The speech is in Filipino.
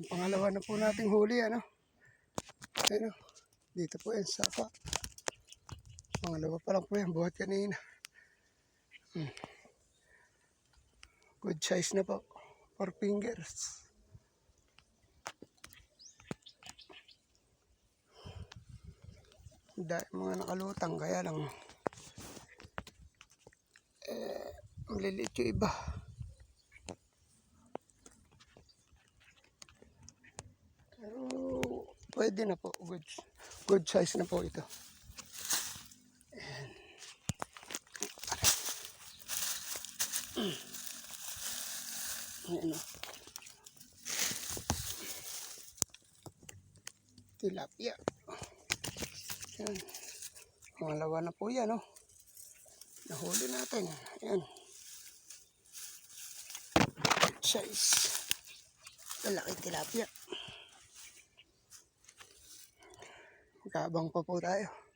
Ang pangalawa na po nating huli, ano? Ano? Dito po yan, sapa. Pangalawa pa lang po yan, buhat kanina. Hmm. Good size na po. Four fingers. Dahil mga nakalutang, kaya lang eh, maliliit yung iba. Pwede na po. Good, good size na po ito. Ayan o. Tilapia. Ayan. Pangalawa na po yan, oh. Nahuli natin. Ayan. Size. Malaki tilapia. Magkabang pa po tayo.